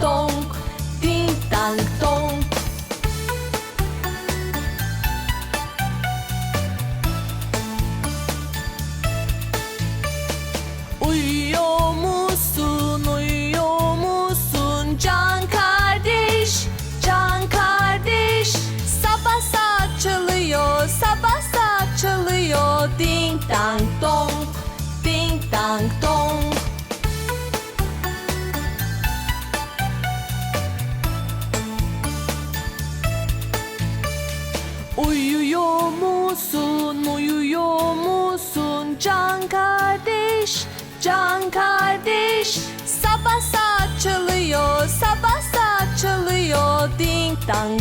dong, ding dang dong. Uyuyor musun, uyuyor musun can kardeş, can kardeş. Sabah saat çalıyor, sabah saat çalıyor. Ding dang dong, ding dang dong Uyuyor musun, uyuyor musun? Can kardeş, can kardeş. Sabah saat çalıyor, sabah saat çalıyor. Ding dang